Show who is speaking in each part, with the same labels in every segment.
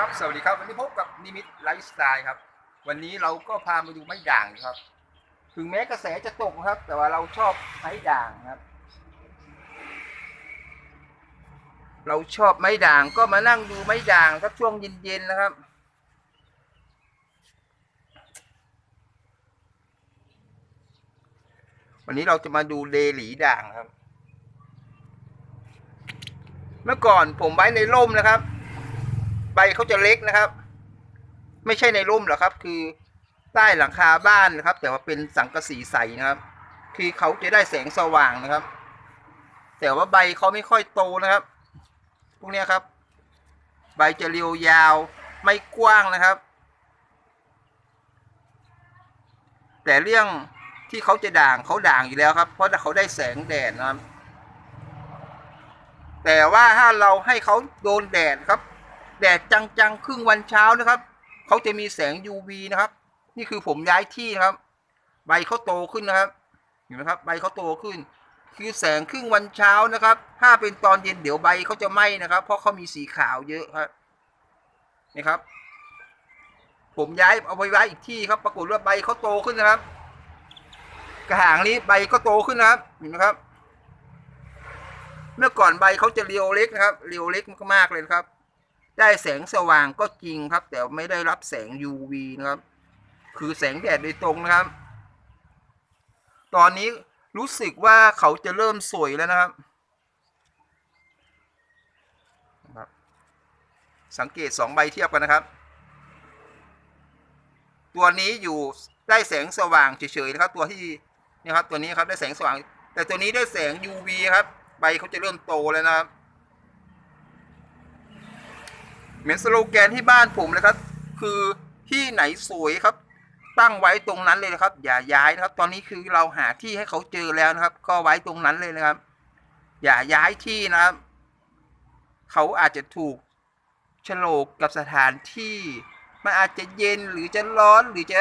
Speaker 1: ครับ สวัสดีครับวันนี้พบกับนิมิตไลฟ์สไตล์ครับ วันนี้เราก็พามาดูไม้ด่างครับ ถึงแม้กระแสจะตกครับ แต่ว่าเราชอบไม้ด่างครับ เราชอบไม้ด่างก็มานั่งดูไม้ด่างครับช่วงเย็นๆนะครับ วันนี้เราจะมาดูเลหลีด่างครับ เมื่อก่อนผมไว้ในร่มนะครับ ใบเขาจะเล็กนะครับ ไม่ใช่ในร่มหรอกครับ คือใต้หลังคาบ้านนะครับ แต่ว่าเป็นสังกะสีใสนะครับ คือเขาจะได้แสงสว่างนะครับ แต่ว่าใบเขาไม่ค่อยโตนะครับ พวกนี้ครับ ใบจะเรียวยาวไม่กว้างนะครับ แต่เรื่องที่เขาจะด่างเขาด่างอยู่แล้วครับ เพราะเขาได้แสงแดดนะครับ แต่ว่าถ้าเราให้เขาโดนแดดครับ แดดจังๆ ครึ่งวันเช้านะครับ เขาจะมีแสง UV นะครับ นี่คือผมย้ายที่นะครับ ใบเขาโตขึ้นนะครับ เห็นไหมครับ ใบเขาโตขึ้น คือแสงครึ่งวันเช้านะครับ ถ้าเป็นตอนเย็นเดี๋ยวใบเขาจะไหม้นะครับ เพราะเขามีสีขาวเยอะครับ นี่ครับ ผมย้ายเอาไปไว้อีกที่ครับ ปรากฏว่าใบเขาโตขึ้นนะครับ กระถางนี้ใบก็โตขึ้นนะครับ เห็นไหมครับ เมื่อก่อนใบเขาจะเรียวเล็กนะครับ เรียวเล็กมากๆเลยครับ ได้แสงสว่างก็จริงครับ แต่ไม่ได้รับแสง UV นะครับ คือแสงแดดโดยตรงนะครับ ตอนนี้รู้สึกว่าเขาจะเริ่มสวยแล้วนะครับ สังเกตสองใบเทียบกันนะครับ ตัวนี้อยู่ได้แสงสว่างเฉยๆนะครับ ตัวที่นี่ครับตัวนี้ครับได้แสงสว่าง แต่ตัวนี้ได้แสง UV ครับ ใบเขาจะเริ่มโตแล้วนะครับ เหมือนสโลแกนที่บ้านผมเลยครับ คือที่ไหนสวยครับ ตั้งไว้ตรงนั้นเลยนะครับ อย่าย้ายนะครับ ตอนนี้คือเราหาที่ให้เขาเจอแล้วนะครับ ก็ไว้ตรงนั้นเลยนะครับ อย่าย้ายที่นะครับ เขาอาจจะถูกโฉลกกับสถานที่มันอาจจะเย็นหรือจะร้อนหรือจะ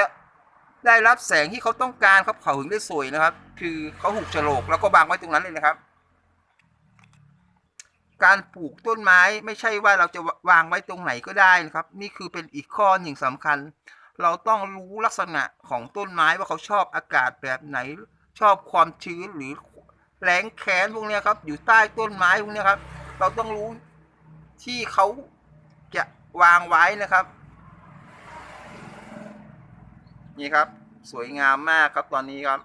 Speaker 1: ได้รับแสงที่เขาต้องการครับเขาถึงได้สวยนะครับ คือเขาถูกโฉลกแล้วก็วางไว้ตรงนั้นเลยนะครับ การปลูกต้นไม้ไม่ใช่ว่าเราจะวางไว้ตรงไหนก็ได้นะครับ นี่คือเป็นอีกข้อหนึ่งสำคัญ เราต้องรู้ลักษณะของต้นไม้ว่าเขาชอบอากาศแบบไหน ชอบความชื้นหรือแรงแค้นพวกนี้ครับ อยู่ใต้ต้นไม้พวกนี้ครับ เราต้องรู้ที่เขาจะวางไว้นะครับ นี่ครับ สวยงามมากครับตอนนี้ครับ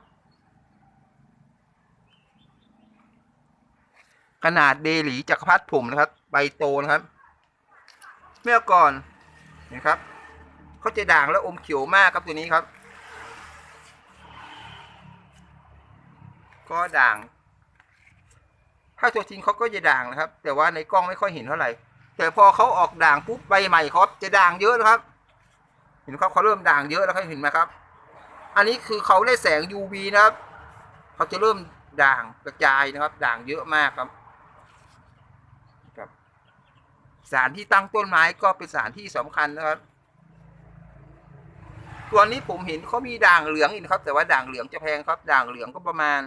Speaker 1: ขนาดเดลีจักรพรรดิผมนะครับ ใบโตนะครับ เมื่อก่อนนะครับเขาจะด่างและอมเขียวมากครับตัวนี้ครับ ก็ด่าง ถ้าตัวจริงเขาก็จะด่างนะครับ แต่ว่าในกล้องไม่ค่อยเห็นเท่าไหร่ แต่พอเขาออกด่างปุ๊บใบใหม่เขาจะด่างเยอะนะครับ เห็นครับเขาเริ่มด่างเยอะแล้วครับเห็นไหมครับ อันนี้คือเขาได้แสง UV นะครับเขาจะเริ่มด่างกระจายนะครับ ด่างเยอะมากครับ สารที่ตั้งต้นไม้ก็เป็นสารที่สำคัญนะครับ ตัวนี้ผมเห็นเขามีด่างเหลืองอีกนครับ แต่ว่าด่างเหลืองจะแพงครับ ด่างเหลืองก็ประมาณ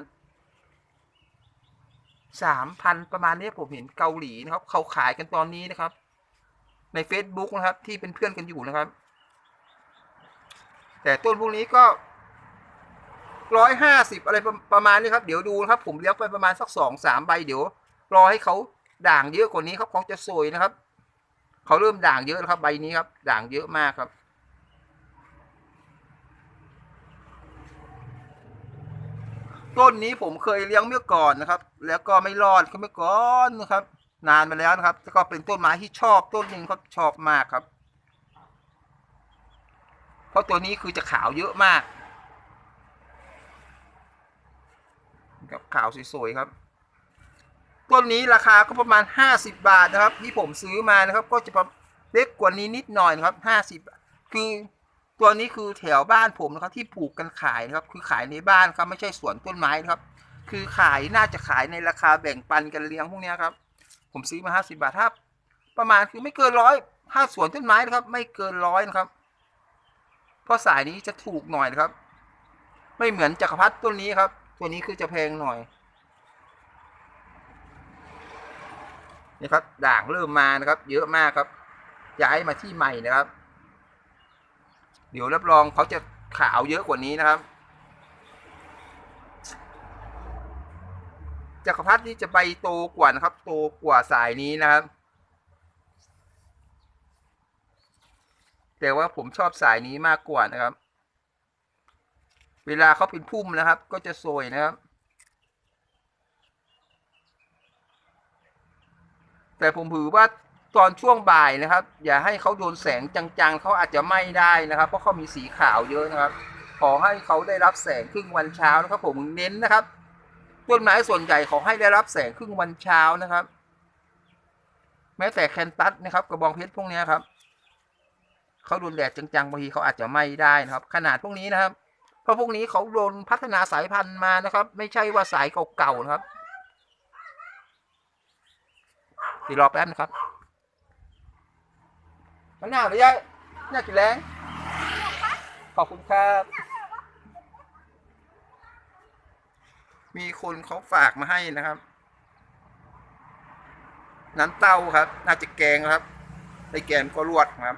Speaker 1: สามพันประมาณนี้ผมเห็นเกาหลีนะครับ เขาขายกันตอนนี้นะครับ ใน Facebook นะครับ ที่เป็นเพื่อนกันอยู่นะครับ แต่ต้นพวกนี้ก็ร้อยห้าสิบอะไรประประมาณนี้ครับ เดี๋ยวดูนะครับ ผมเลี้ยงไปประมาณสักสองสามใบเดี๋ยว รอให้เขาด่างเยอะกว่านี้ครับเขาจะสวยนะครับ เขาเริ่มด่างเยอะแล้วครับ ใบนี้ครับ ด่างเยอะมากครับ ต้นนี้ผมเคยเลี้ยงเมื่อก่อนนะครับ แล้วก็ไม่รอดเมื่อก่อนนะครับ นานมาแล้วนะครับแล้วก็เป็นต้นไม้ที่ชอบต้นหนึ่งเขาชอบมากครับ เพราะตัวนี้คือจะขาวเยอะมาก กับขาวสวยๆครับ ต้นนี้ราคาก็ประมาณ 50 บาทนะครับ ที่ผมซื้อมานะครับ ก็จะเล็กกว่านี้นิดหน่อยนะครับ 50 คือตัวนี้คือแถวบ้านผมนะครับที่ปลูกกันขายนะครับ คือขายในบ้านครับไม่ใช่สวนต้นไม้นะครับ คือขายน่าจะขายในราคาแบ่งปันกันเลี้ยงพวกนี้ครับ ผมซื้อมา 50 บาทถ้าประมาณคือไม่เกินร้อยถ้าสวนต้นไม้นะครับ ไม่เกินร้อยนะครับ เพราะสายนี้จะถูกหน่อยนะครับ ไม่เหมือนจักรพรรดิต้นนี้ครับ ตัวนี้คือจะแพงหน่อย นี่ครับด่างเริ่มมานะครับ เยอะมากครับย้ายมาที่ใหม่นะครับ เดี๋ยวรับรองเขาจะขาวเยอะกว่านี้นะครับจักรพรรดินี่จะใบโตกว่านะครับ โตกว่าสายนี้นะครับ แต่ว่าผมชอบสายนี้มากกว่านะครับ เวลาเขาเป็นพุ่มนะครับ ก็จะสวยนะครับ แต่ผมถือว่าตอนช่วงบ่ายนะครับ อย่าให้เขาโดนแสงจังๆเขาอาจจะไหม้ได้นะครับ เพราะเขามีสีขาวเยอะนะครับ ขอให้เขาได้รับแสงครึ่งวันเช้านะครับ ผมเน้นนะครับ ต้นไม้ส่วนใหญ่ขอให้ได้รับแสงครึ่งวันเช้านะครับ แม้แต่แคนตัสนะครับ กระบองเพชรพวกนี้ครับเขาโดนแดดจังๆบางทีเขาอาจจะไหม้ได้นะครับ ขนาดพวกนี้นะครับ เพราะพวกนี้เขาโดนพัฒนาสายพันธุ์มานะครับ ไม่ใช่ว่าสายเก่าๆนะครับเดียวรอแป๊บนะครับมะนาวหรือยายน่ากินแรงขอบคุณครับ มีคนเขาฝากมาให้นะครับ น้ำเต้าครับ น่าจะแกงครับในแกงก็รวดครับ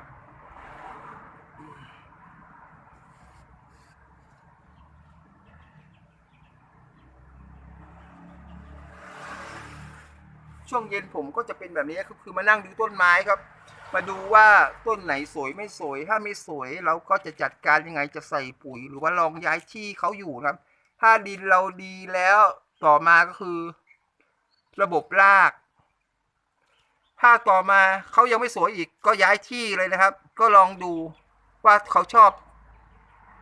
Speaker 1: ช่วงเย็นผมก็จะเป็นแบบนี้ครับคือมานั่งดูต้นไม้ครับ มาดูว่าต้นไหนสวยไม่สวย ถ้าไม่สวยเราก็จะจัดการยังไงจะใส่ปุ๋ย หรือว่าลองย้ายที่เขาอยู่นะครับ ถ้าดินเราดีแล้วต่อมาก็คือ ระบบราก ถ้าต่อมาเขายังไม่สวยอีกก็ย้ายที่เลยนะครับ ก็ลองดูว่าเขาชอบ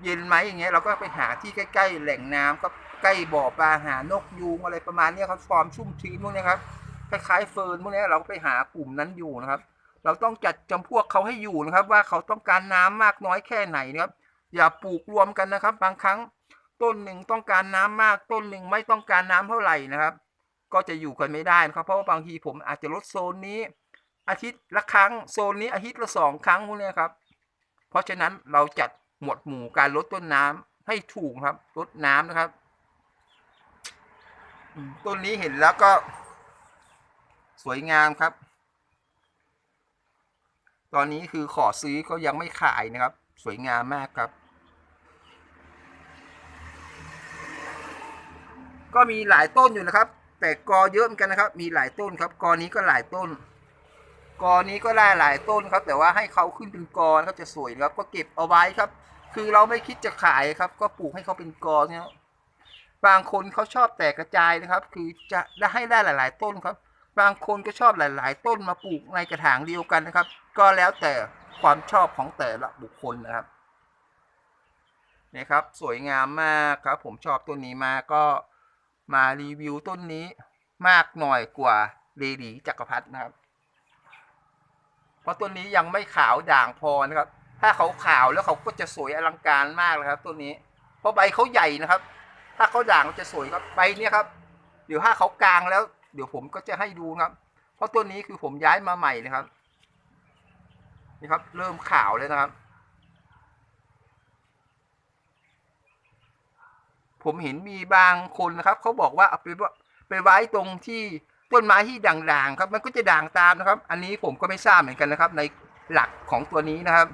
Speaker 1: เย็นไหมอย่างเงี้ยเราก็ไปหาที่ใกล้ ๆ แหล่งน้ำก็ใกล้บ่อปลาหานกยูงอะไรประมาณเนี้ยครับฟอร์มชุ่มชื้นพวกเนี้ยครับ คล้ายๆเฟิร์นพวกเนี้ยเราก็ไปหากลุ่มนั้นอยู่นะครับ เราต้องจัดจำพวกเขาให้อยู่นะครับ ว่าเขาต้องการน้ำมากน้อยแค่ไหนนะครับ อย่าปลูกรวมกันนะครับ บางครั้งต้นหนึ่งต้องการน้ำมากต้นหนึ่งไม่ต้องการน้ำเท่าไหร่นะครับ ก็จะอยู่กันไม่ได้นะครับ เพราะว่าบางทีผมอาจจะลดโซนนี้ อาทิตย์ละครั้งโซนนี้อาทิตย์ละสองครั้งพวกเนี้ยครับ เพราะฉะนั้นเราจัดหมวดหมู่การลดต้นน้ำให้ถูกครับลดน้ำนะครับต้นนี้เห็นแล้วก็ สวยงามครับ ตอนนี้คือขอซื้อก็ยังไม่ขายนะครับ สวยงามมากครับ ก็มีหลายต้นอยู่นะครับ แต่กอเยอะเหมือนกันนะครับ มีหลายต้นครับ กอนี้ก็หลายต้น กอนี้ก็ได้หลายต้นครับ แต่ว่าให้เขาขึ้นเป็นกอนะครับจะสวยครับ ก็เก็บเอาไว้ครับ คือเราไม่คิดจะขายครับ ก็ปลูกให้เขาเป็นกอเนี่ยบางคนเขาชอบแตกกระจายนะครับ คือจะได้ให้ได้หลาย ๆ ต้นครับ บางคนก็ชอบหลาย ๆ ต้นมาปลูกในกระถางเดียวกันนะครับ ก็แล้วแต่ความชอบของแต่ละบุคคลนะครับนี่ครับ สวยงามมากครับ ผมชอบต้นนี้มากก็มารีวิวต้นนี้มากหน่อยกว่าเรดีจักรพรรดินะครับ เพราะต้นนี้ยังไม่ขาวด่างพอนะครับ ถ้าเขาขาวแล้วเขาก็จะสวยอลังการมากเลยครับต้นนี้ เพราะใบเขาใหญ่นะครับ ถ้าเขาด่างจะสวยครับใบเนี้ยครับเดี๋ยวถ้าเขากลางแล้ว เดี๋ยวผมก็จะให้ดูนะครับ เพราะต้นนี้คือผมย้ายมาใหม่นะครับ นี่ครับ เริ่มขาวเลยนะครับ ผมเห็นมีบางคนนะครับเขาบอกว่าเอาไปไปไว้ตรงที่ต้นไม้ที่ด่างๆครับ มันก็จะด่างตามนะครับ อันนี้ผมก็ไม่ทราบเหมือนกันนะครับ ในหลักของตัวนี้นะครับ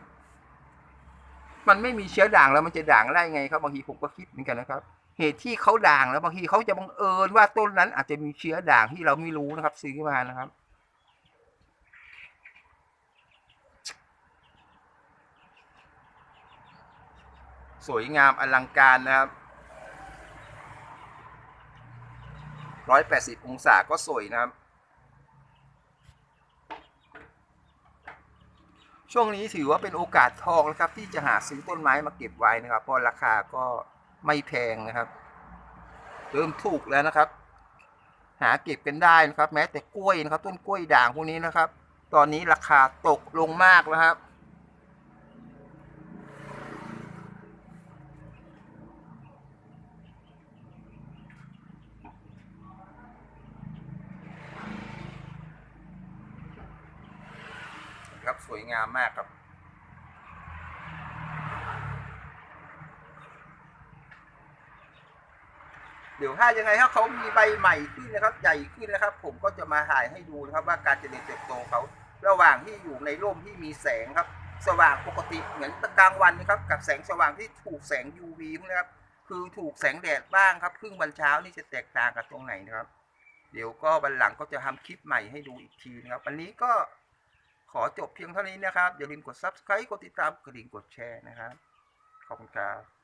Speaker 1: มันไม่มีเชื้อด่างแล้วมันจะด่างได้ไงครับบางทีผมก็คิดเหมือนกันนะครับ เหตุที่เขาด่างแล้วบางทีเขาจะบังเอิญว่าต้นนั้นอาจจะมีเชื้อด่างที่เราไม่รู้นะครับ ซื้อมานะครับสวยงามอลังการนะครับร้อยแปดสิบองศาก็สวยนะครับ ช่วงนี้ถือว่าเป็นโอกาสทองนะครับ ที่จะหาซื้อต้นไม้มาเก็บไว้นะครับ เพราะราคาก็ ไม่แพงนะครับเริ่มถูกแล้วนะครับ หาเก็บกันได้นะครับ แม้แต่กล้วยนะครับ ต้นกล้วยด่างพวกนี้นะครับ ตอนนี้ราคาตกลงมากแล้วครับครับสวยงามมากครับ เดี๋ยวถ้ายังไงถ้าเขามีใบใหม่ขึ้นนะครับ ใหญ่ขึ้นนะครับ ผมก็จะมาถ่ายให้ดูนะครับว่าการเจริญเติบโตเขา ระหว่างที่อยู่ในร่มที่มีแสงครับ สว่างปกติเหมือนกลางวันนะครับ กับแสงสว่างที่ถูกแสง UV พวกนะครับคือถูกแสงแดดบ้างครับครึ่งวันเช้านี่จะแตกต่างกับตรงไหนนะครับ เดี๋ยวก็วันหลังก็จะทำคลิปใหม่ให้ดูอีกทีนะครับ วันนี้ก็ขอจบเพียงเท่านี้นะครับอย่าลืมกด subscribe กดติดตามกระดิ่งกดแชร์นะครับขอบคุณครับ